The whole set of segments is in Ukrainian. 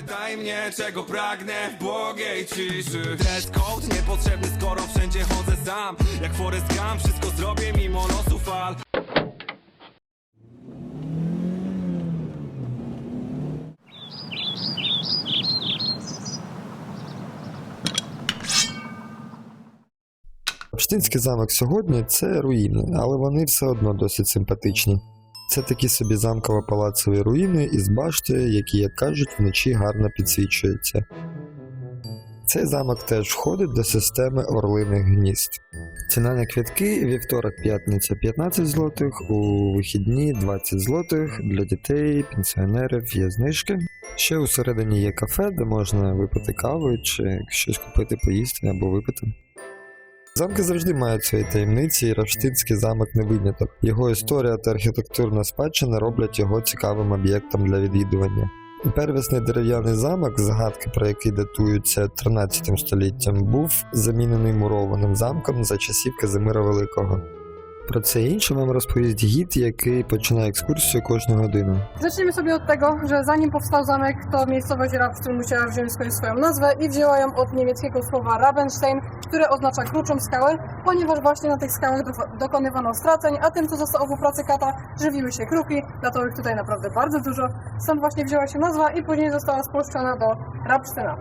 Pytaj mnie, czego pragnę w błogiej ciszy Dress code niepotrzebny, skoro wszędzie chodzę sam Jak Forrest Gump, wszystko zrobię mimo losu fal Пштинський замок сьогодні це руїни, але вони все одно досить симпатичні. Це такі собі замково-палацові руїни із баштою, які, як кажуть, вночі гарно підсвічуються. Цей замок теж входить до системи орлиних гнізд. Ціна на квітки вівторок п'ятниця 15 злотих, у вихідні 20 злотих для дітей, пенсіонерів є знижки. Ще усередині є кафе, де можна випити каву чи щось купити, поїсти або випити. Замки завжди мають свої таємниці, і Рафштинський замок не виняток. Його історія та архітектурна спадщина роблять його цікавим об'єктом для відвідування. Первісний дерев'яний замок, згадки про який датуються 13 століттям, був замінений мурованим замком за часів Казимира Великого. Про це і інше вам розповість гід, який починає екскурсію кожну годину. Zacznijmy sobie od tego, że zanim powstał zamek, to miejscowość Rabsztyn musiała wziąć swoją, swoją nazwę i wzięła ją od niemieckiego słowa Rabenstein, które oznacza kruczą skałę, ponieważ właśnie na tych skałach do, dokonywano straceń, a tym, co zostało po pracy kata, żywiły się kruki, dlatego ich tutaj naprawdę bardzo dużo. Stąd właśnie wzięła się nazwa i później została spolszczona do Rabsztyna.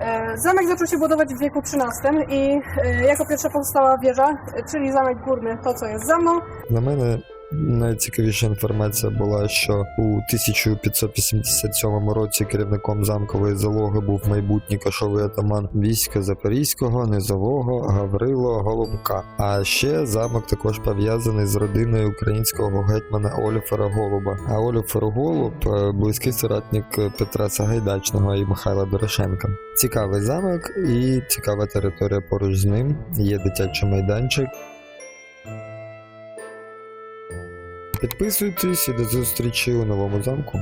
E, zamek zaczął się budować w wieku XIII i e, jako pierwsza powstała wieża, czyli zamek górny, to co jest za mną. Найцікавіша інформація була, що у 1587 році керівником замкової залоги був майбутній кошовий атаман війська Запорізького, Низового, Гаврило Голубка. А ще замок також пов'язаний з родиною українського гетьмана Оліфера Голуба. А Оліфер Голуб е, близький соратник Петра Сагайдачного і Михайла Дорошенка. Цікавий замок і цікава територія поруч з ним. Є дитячий майданчик. Підписуйтесь і до зустрічі у новому замку.